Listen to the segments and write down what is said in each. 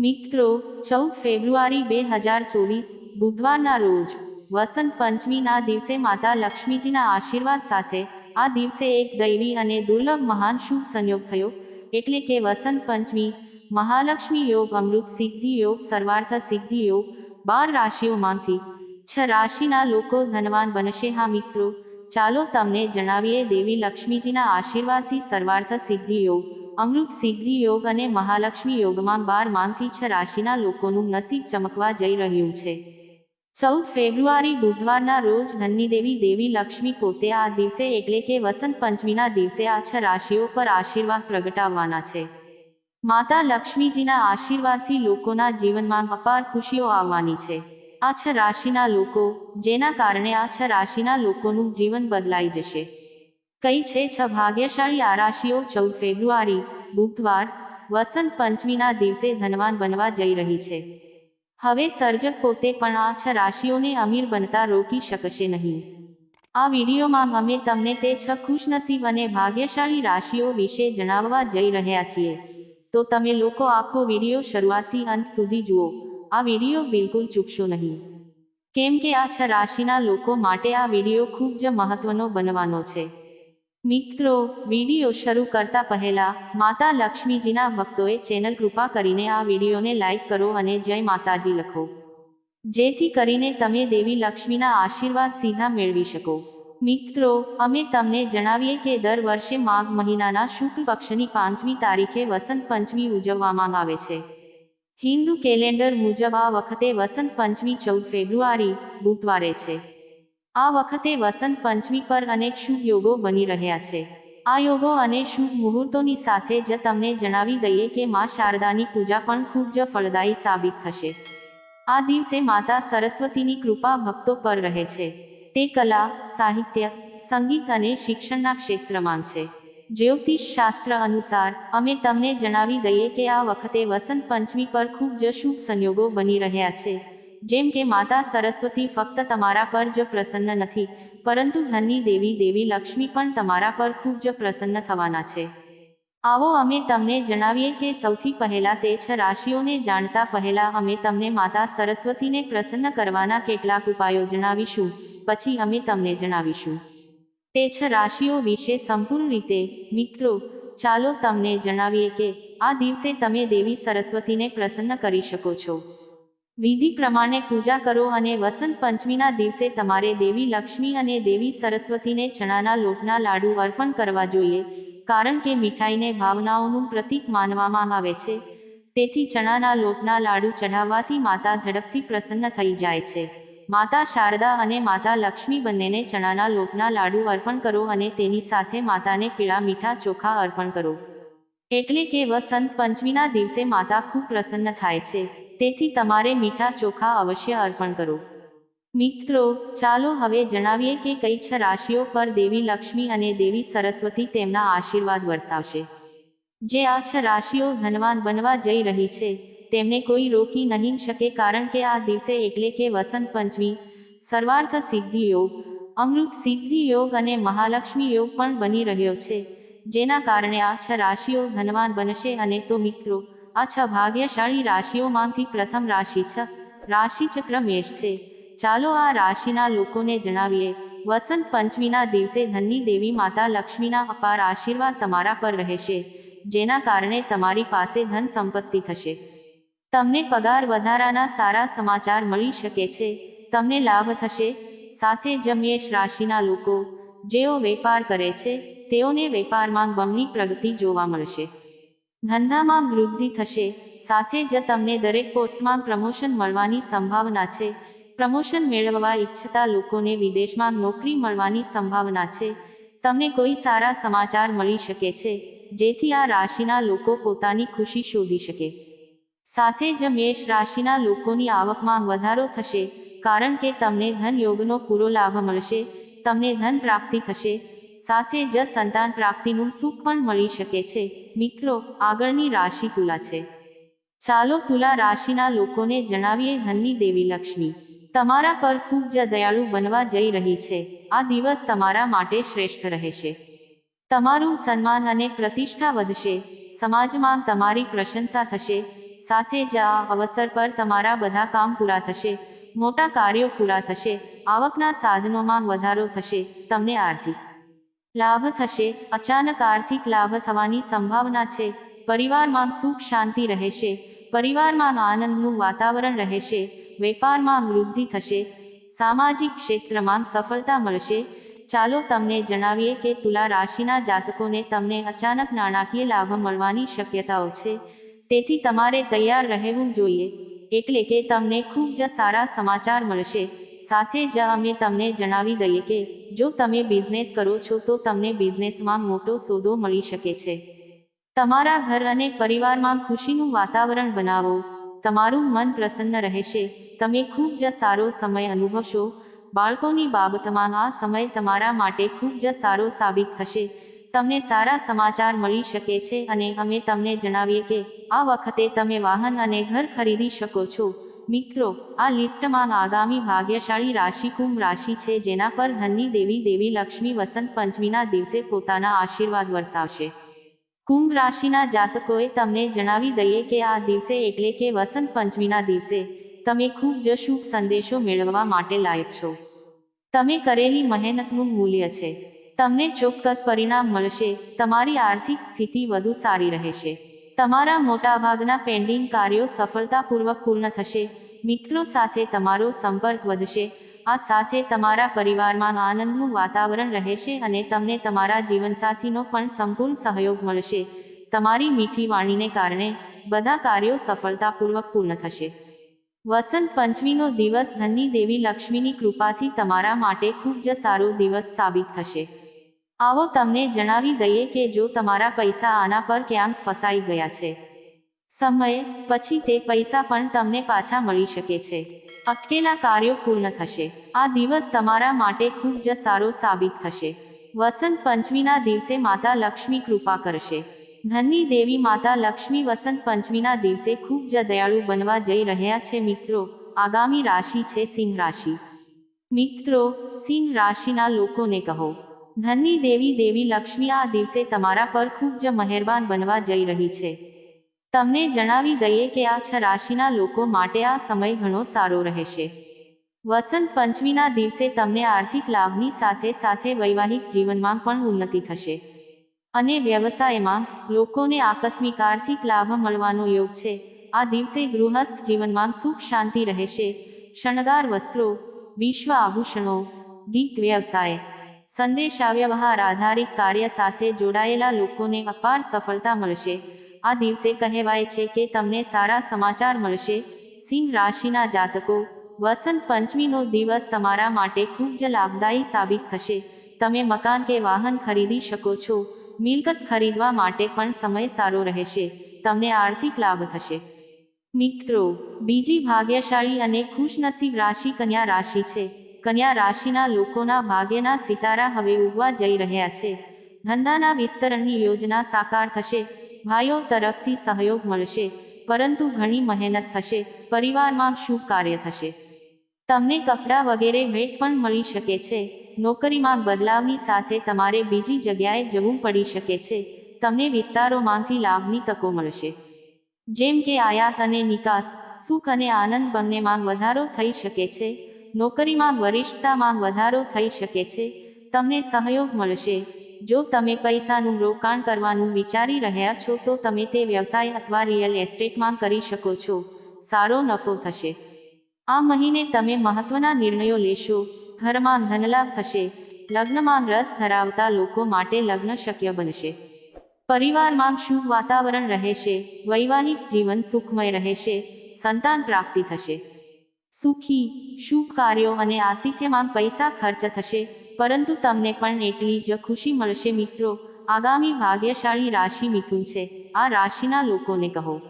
મિત્રો, ચૌદ ફેબ્રુઆરી બે હજાર ચોવીસ, બુધવારના રોજ, વસંત પંચમીના દિવસે માતા લક્ષ્મીજીના આશીર્વાદ સાથે, આ દિવસે એક દૈવી અને દુર્લભ મહાન શુભ સંયોગ થયો, એટલે કે વસંત પંચમી, મહાલક્ષ્મી યોગ, અમૃત સિદ્ધિ યોગ, સર્વાર્થ સિદ્ધિ યોગ, બાર રાશિઓમાંથી, છ રાશિના લોકો ધનવાન બનશે. હા મિત્રો, ચાલો તમને જણાવીએ દેવી લક્ષ્મીજીના આશીર્વાદથી સર્વાર્થ સિદ્ધિ યોગ અમૃત સિદ્ધિ યોગ અને મહાલક્ષ્મી યોગમાં બારમાંથી છ રાશિના લોકોનું નસીબ ચમકવા જઈ રહ્યું છે. ચૌદ ફેબ્રુઆરી બુધવારના રોજ ધનની દેવી લક્ષ્મી પોતે આ દિવસે એટલે કે વસંત પંચમીના દિવસે આ છ રાશિઓ પર આશીર્વાદ પ્રગટાવવાના છે. માતા લક્ષ્મીજીના આશીર્વાદથી લોકોના જીવનમાં અપાર ખુશીઓ આવવાની છે. આ છ રાશિના લોકો, જેના કારણે આ છ રાશિના લોકોનું જીવન બદલાઈ જશે. કઈ છે છ ભાગ્યશાળી આરાશીઓ ચૌદ ફેબ્રુઆરી, બુધવાર, વસંત પંચમીના દિવસે ધનવાન બનવા જઈ રહી છે. હવે સર્જક પોતે પણ આ છ રાશિઓને અમીર બનતા રોકી શકશે નહીં. આ વિડીયોમાં અમે તમને તે છ ખુશનસીબ અને ભાગ્યશાળી રાશિઓ વિશે જણાવવા જઈ રહ્યા છીએ. તો તમે લોકો આખો વીડિયો શરૂઆતથી અંત સુધી જુઓ. આ વીડિયો બિલકુલ ચૂકશો નહીં. કેમ કે આ છ રાશિના લોકો માટે આ વીડિયો ખૂબ જ મહત્વનો બનવાનો છે. મિત્રો, વીડિયો શરૂ કરતા પહેલા માતા લક્ષ્મીજીના ભક્તોએ ચેનલ કૃપા કરીને આ વિડીયોને લાઈક કરો અને જય માતાજી લખો. જેથી કરીને તમે દેવી લક્ષ્મીના આશીર્વાદ સીધા મેળવી શકો. મિત્રો, અમે તમને જણાવીએ કે દર વર્ષે માઘ મહિનાના શુક્લ પક્ષની પાંચમી તારીખે વસંત પંચમી ઉજવવામાં આવે છે. હિન્દુ કેલેન્ડર મુજબ આ વખતે વસંત પંચમી ચૌદ ફેબ્રુઆરી બુધવારે છે. આ વખતે વસંત પંચમી પર અનેક શુભ યોગો બની રહ્યા છે. આ યોગો અને શુભ મુહૂર્તોની સાથે જ તમને જણાવી દઈએ કે મા શારદાની પૂજા પણ ખૂબ જ ફળદાયી સાબિત થશે. આ દિવસે માતા સરસ્વતીની કૃપા ભક્તો પર રહે છે. તે કલા, સાહિત્ય, સંગીત અને શિક્ષણના ક્ષેત્રમાં છે. જ્યોતિષ શાસ્ત્ર અનુસાર, અમે તમને જણાવી દઈએ કે આ વખતે વસંત પંચમી પર ખૂબ જ શુભ સંયોગો બની રહ્યા છે. જેમ કે માતા સરસ્વતી ફક્ત તમારા પર જ પ્રસન્ન નથી, પરંતુ ધનની દેવી દેવી લક્ષ્મી પણ તમારા પર ખૂબ જ પ્રસન્ન થવાના છે. આવો અમે તમને જણાવીએ કે સૌથી પહેલા તે છ રાશિઓને જાણતા પહેલા અમે તમને માતા સરસ્વતીને પ્રસન્ન કરવાના કેટલાક ઉપાયો જણાવીશું, પછી અમે તમને જણાવીશું. તે છ રાશિઓ વિશે સંપૂર્ણ રીતે, મિત્રો, ચાલો તમને જણાવીએ કે આ દિવસે તમે દેવી સરસ્વતીને પ્રસન્ન કરી શકો છો. વિધિ પ્રમાણે પૂજા કરો અને વસંત પંચમીના દિવસે તમારે દેવી લક્ષ્મી અને દેવી સરસ્વતીને ચણાના લોટના લાડુ અર્પણ કરવા જોઈએ, કારણ કે મીઠાઈને ભાવનાઓનું પ્રતીક માનવામાં આવે છે. તેથી ચણાના લોટના લાડુ ચઢાવવાથી માતા ઝડપથી પ્રસન્ન થઈ જાય છે. માતા શારદા અને માતા લક્ષ્મી બંનેને ચણાના લોટના લાડુ અર્પણ કરો અને તેની સાથે માતાને પીળા મીઠા ચોખા અર્પણ કરો. એટલે કે વસંત પંચમીના દિવસે માતા ખૂબ પ્રસન્ન થાય છે. તેથી તમારે મીઠા ચોખા અવશ્ય અર્પણ કરો. મિત્રો, ચાલો હવે જણાવીએ કે કઈ છ રાશિઓ પર દેવી લક્ષ્મી અને દેવી સરસ્વતી તેમના આશીર્વાદ વરસાવશે. જે આ છ રાશિઓ ધનવાન બનવા જઈ રહી છે, તેમને કોઈ રોકી નહીં શકે કારણ કે આ દિવસે એટલે કે વસંત પંચમી, સર્વાર્થ સિદ્ધિ યોગ, અમૃત સિદ્ધિ યોગ અને મહાલક્ષ્મી યોગ પણ બની રહ્યો છે. જેના કારણે આ છ રાશિઓ ધનવાન બનશે અને તો મિત્રો આ ભાગ્યશાળી રાશિઓમાંથી પ્રથમ રાશિ છ. રાશિ ચક્ર મેષ છે. ચાલો આ રાશિના લોકોને જણાવીએ. વસંત પંચમીના દિવસે ધનની દેવી માતા લક્ષ્મીના અપાર આશીર્વાદ તમારા પર રહેશે. જેના કારણે તમારી પાસે ધન સંપત્તિ થશે. તમને પગાર વધારાના સારા સમાચાર મળી શકે છે. તમને લાભ થશે. સાથે જ મેષ રાશિના લોકો, જેઓ વેપાર કરે છે, તેઓને વેપારમાં બમણી પ્રગતિ જોવા મળશે. ધંધામાં વૃદ્ધિ થશે, સાથે જ તમને દરેક પોસ્ટમાં પ્રમોશન મળવાની સંભાવના છે. પ્રમોશન મેળવવા ઈચ્છતા લોકોને વિદેશમાં નોકરી મળવાની સંભાવના છે. તમને કોઈ સારા સમાચાર મળી શકે છે, જેથી આ રાશિના લોકો પોતાની ખુશી શોધી શકે. સાથે જ મેષ રાશિના લોકોની આવકમાં વધારો થશે, કારણ કે તમને ધન યોગનો પૂરો લાભ મળશે, તમને ધન પ્રાપ્તિ થશે સાથે જ સંતાન પ્રાપ્તિનું સુખ પણ મળી શકે છે. મિત્રો, આગળની રાશિ તુલા છે. ચાલો તુલા રાશિના લોકોને જણાવીએ ધનની દેવી લક્ષ્મી. તમારા પર ખૂબ જ દયાળુ બનવા જઈ રહી છે. આ દિવસ તમારા માટે શ્રેષ્ઠ રહેશે. તમારું સન્માન અને પ્રતિષ્ઠા વધશે. સમાજમાં તમારી પ્રશંસા થશે. સાથે જ આ અવસર પર તમારા બધા કામ પૂરા થશે. મોટા કાર્યો પૂરા થશે. આવકના સાધનોમાં વધારો થશે. તમને આર્થિક લાભ થશે. અચાનક આર્થિક લાભ થવાની સંભાવના છે. પરિવારમાં સુખ શાંતિ રહેશે. પરિવારમાં આનંદનું વાતાવરણ રહેશે. વેપારમાં વૃદ્ધિ થશે. સામાજિક ક્ષેત્રમાં સફળતા મળશે. ચાલો તમને જણાવીએ કે તુલા રાશિના જાતકોને તમને અચાનક નાણાકીય લાભ મળવાની શક્યતાઓ છે. તેથી તમારે તૈયાર રહેવું જોઈએ. એટલે કે તમને ખૂબ જ સારા સમાચાર મળશે. સાથે જ અમે તમને જણાવી દઈએ કે, જો તમે બિઝનેસ કરો છો તો તમને બિઝનેસમાં મોટો સોદો મળી શકે છે. તમારા ઘર અને પરિવારમાં ખુશીનું વાતાવરણ બનાવો. તમારું મન પ્રસન્ન રહેશે. તમે ખૂબ જ સારો સમય અનુભવશો. બાળકોની બાબતમાં આ સમય તમારા માટે ખૂબ જ સારો સાબિત થશે. તમને સારા સમાચાર મળી શકે છે અને અમે તમને જણાવીએ કે, આ વખતે તમે વાહન અને ઘર ખરીદી શકો છો. મિત્રો, આ લિસ્ટમાં આગામી ભાગ્યશાળી રાશિ કુંભ રાશિ છે, જેના પર ધનની દેવી દેવી લક્ષ્મી વસંત પંચમીના દિવસે પોતાના આશીર્વાદ વરસાવશે. કુંભ રાશિના જાતકોએ તમને જણાવી દઈએ કે આ દિવસે એટલે કે વસંત પંચમીના દિવસે, તમે ખૂબ જ શુભ સંદેશો મેળવવા માટે લાયક છો. તમે કરેલી મહેનતનું મૂલ્ય છે. તમને ચોક્કસ પરિણામ મળશે, તમારી આર્થિક સ્થિતિ વધુ સારી રહેશે. તમારા મોટાભાગના પેન્ડિંગ કાર્યો સફળતાપૂર્વક પૂર્ણ થશે. મિત્રો સાથે તમારો સંપર્ક વધશે. આ સાથે તમારા પરિવારમાં આનંદનું વાતાવરણ રહેશે અને તમને તમારા જીવનસાથીનો પણ સંપૂર્ણ સહયોગ મળશે. તમારી મીઠી વાણીને કારણે બધા કાર્યો સફળતાપૂર્વક પૂર્ણ થશે. વસંત પંચમીનો દિવસ ધનની દેવી લક્ષ્મીની કૃપાથી તમારા માટે ખૂબ જ સારો દિવસ સાબિત થશે. આવો તમને જણાવી દઈએ કે જો તમારા પૈસા આના પર ક્યાંક ફસાઈ ગયા છે. સમય, પછી તે પૈસા પણ તમને પાછા મળી શકે છે. અટકેલા કાર્યો પૂર્ણ થશે. આ દિવસ તમારા માટે ખૂબ જ સારો સાબિત થશે. વસંત પંચમીના દિવસે માતા લક્ષ્મી કૃપા કરશે. ધનની દેવી માતા લક્ષ્મી વસંત પંચમીના દિવસે ખૂબ જ દયાળુ બનવા જઈ રહ્યા છે મિત્રો. આગામી રાશિ છે સિંહ રાશિ. મિત્રો, સિંહ રાશિના લોકોને કહો. ધનની દેવી દેવી લક્ષ્મી આ દિવસે તમારા પર ખૂબ જ મહેરબાન બનવા જઈ રહી છે. તમને જણાવી દઈએ કે આ છ રાશિના લોકો માટે આ સમય ઘણો સારો રહેશે. વસંત પંચમીના દિવસે તમને આર્થિક લાભની સાથે સાથે વૈવાહિક જીવનમાં પણ ઉન્નતિ થશે. અને વ્યવસાયમાં લોકોને આકસ્મિક આર્થિક લાભ મળવાનો યોગ છે. આ દિવસે ગૃહસ્થ જીવનમાં સુખ શાંતિ રહેશે. શણગાર વસ્ત્રો, વિશ્વ આભૂષણો, ગીત વ્યવસાય સંદેશાવ્યવહાર આધારિત કાર્ય સાથે જોડાયેલા લોકોને અપાર સફળતા મળશે. આ દિવસે કહેવાય છે કે તમને સારા સમાચાર મળશે. સિંહ રાશિના જાતકો, વસંત પંચમીનો દિવસ તમારા માટે ખૂબ જ લાભદાયી સાબિત થશે. તમે મકાન કે વાહન ખરીદી શકો છો. મિલકત ખરીદવા માટે પણ સમય સારો રહેશે. તમને આર્થિક લાભ થશે. મિત્રો, બીજી ભાગ્યશાળી અને ખુશનસીબ રાશિ કન્યા રાશિ છે. કન્યા રાશિના લોકોના ભાગ્યના સિતારા હવે ઉગવા જઈ રહ્યા છે. ધંધાના વિસ્તરણની યોજના સાકાર થશે. ભાઈઓ તરફથી સહયોગ મળશે. પરંતુ ઘણી મહેનત થશે. પરિવારમાં શુભ કાર્ય થશે. તમને કપડાં વગેરે ભેટ પણ મળી શકે છે. નોકરીમાં બદલાવની સાથે તમારે બીજી જગ્યાએ જવું પડી શકે છે. તમને વિસ્તારોમાંથી લાભની તકો મળશે. જેમ કે આયાત અને નિકાસ, સુખ અને આનંદ બંનેમાં વધારો થઈ શકે છે. નોકરીમાં વરિષ્ઠતામાં વધારો થઈ શકે છે. તમને સહયોગ મળશે. જો તમે પૈસાનું રોકાણ કરવાનું વિચારી રહ્યા છો, તો તમે તે વ્યવસાય અથવા રિયલ એસ્ટેટમાં કરી શકો છો. સારો નફો થશે. આ મહિને તમે મહત્વના નિર્ણયો લેશો. ઘરમાં ધનલાભ થશે. લગ્નમાં રસ ધરાવતા લોકો માટે લગ્ન શક્ય બનશે. પરિવારમાં શુભ વાતાવરણ રહેશે. વૈવાહિક જીવન સુખમય રહેશે. સંતાન પ્રાપ્તિ થશે. સુખી, શુભ કાર્યો અને આતિથ્યમાં પૈસા ખર્ચ થશે. પરંતુ તમને પણ એટલી જ ખુશી મળશે મિત્રો. આગામી ભાગ્યશાળી રાશિ મિથુન છે. આ રાશિના લોકોને કહો.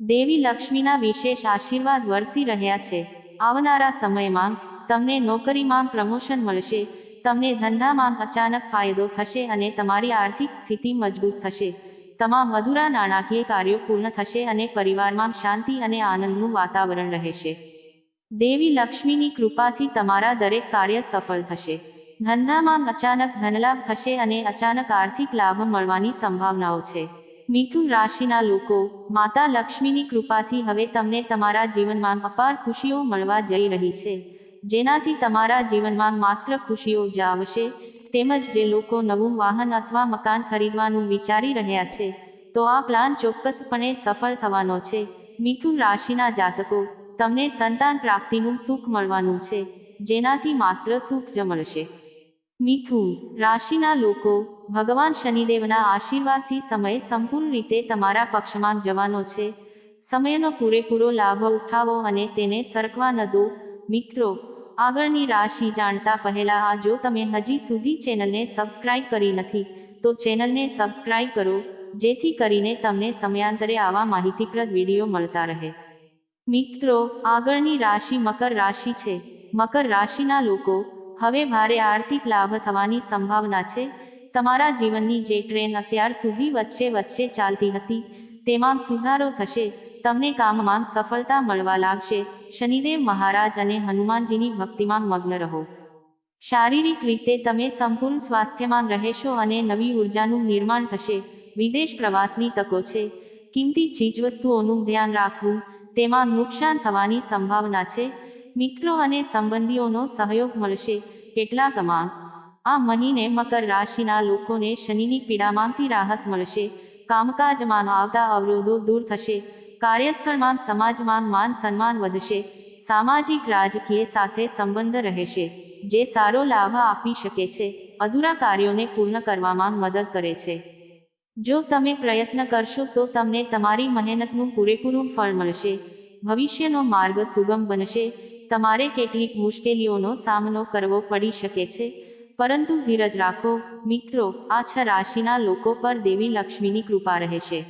દેવી લક્ષ્મીના વિશેષ આશીર્વાદ વરસી રહ્યા છે. આવનારા સમયમાં તમને નોકરીમાં પ્રમોશન મળશે. તમને ધંધામાં અચાનક ફાયદો થશે અને તમારી આર્થિક સ્થિતિ મજબૂત થશે. તમામ અધૂરા નાણાકીય કાર્યો પૂર્ણ થશે અને પરિવારમાં શાંતિ અને આનંદનું વાતાવરણ રહેશે. દેવી લક્ષ્મીની કૃપાથી તમારા દરેક કાર્ય સફળ થશે. ધંધામાં અચાનક ધનલાભ થશે અને અચાનક આર્થિક લાભ મળવાની સંભાવનાઓ છે. મિથુન રાશિના લોકો, માતા લક્ષ્મીની કૃપાથી હવે તમને તમારા જીવનમાં અપાર ખુશીઓ મળવા જઈ રહી છે. જેનાથી તમારા જીવનમાં માત્ર ખુશીઓ જ આવશે, તેમજ જે લોકો નવું વાહન અથવા મકાન ખરીદવાનું વિચારી રહ્યા છે, તો આ પ્લાન ચોક્કસપણે સફળ થવાનો છે. મિથુન રાશિના જાતકો તમને સંતાન પ્રાપ્તિનું સુખ મળવાનું છે, જેનાથી માત્ર સુખ જ મળશે. મિથુન રાશિના લોકો, ભગવાન શનિદેવના આશીર્વાદથી સમય સંપૂર્ણ રીતે તમારા પક્ષમાં જવાનો છે. સમયનો પૂરેપૂરો લાભ ઉઠાવો અને તેને સરકવા ન દો. મિત્રો, આગળની રાશિ જાણતા પહેલા આ જો તમે હજી સુધી ચેનલને સબસ્ક્રાઇબ કરી નથી, તો ચેનલને સબસ્ક્રાઇબ કરો, જેથી કરીને તમને સમયાંતરે આવા માહિતીપ્રદ વીડિયો મળતા રહે. મિત્રો, આગળની રાશિ મકર રાશિ છે. મકર રાશિના લોકો, હવે ભારે આર્થિક લાભ થવાની સંભાવના છે. તમારા જીવનની જે ટ્રેન અત્યાર સુધી વચ્ચે વચ્ચે ચાલતી હતી, તેમાં સુધારો થશે. તમને કામમાં સફળતા મળવા લાગશે. શનિદેવ મહારાજ અને હનુમાનજીની ભક્તિમાં મગ્ન રહો. શારીરિક રીતે તમે સંપૂર્ણ સ્વાસ્થ્યમાં રહેશો અને નવી ઉર્જાનું નિર્માણ થશે. વિદેશ પ્રવાસની તકો છે. કિંમતી ચીજવસ્તુઓનું ધ્યાન રાખવું તેમાં નુકસાન થવાની સંભાવના છે. મિત્રો અને સંબંધીઓનો સહયોગ મળશે. કેટલાકમાં આ મહિને મકર રાશિના લોકોને શનિની પીડામાંથી રાહત મળશે. કામકાજમાં આવતા અવરોધો દૂર થશે. કાર્યસ્થળમાં સમાજમાં માન સન્માન વધશે. સામાજિક રાજકીય સાથે સંબંધ રહેશે, જે સારો લાભ આપી શકે છે. અધૂરા કાર્યોને પૂર્ણ કરવામાં મદદ કરે છે. જો તમે પ્રયત્ન કરશો તો તમને તમારી મહેનતનું પૂરેપૂરું ફળ મળશે. ભવિષ્યનો માર્ગ સુગમ બનશે. તમારે કેટલીક મુશ્કેલીઓનો સામનો કરવો પડી શકે છે. પરંતુ ધીરજ રાખો. મિત્રો, આ છ રાશિના લોકો પર દેવી લક્ષ્મીની કૃપા રહેશે.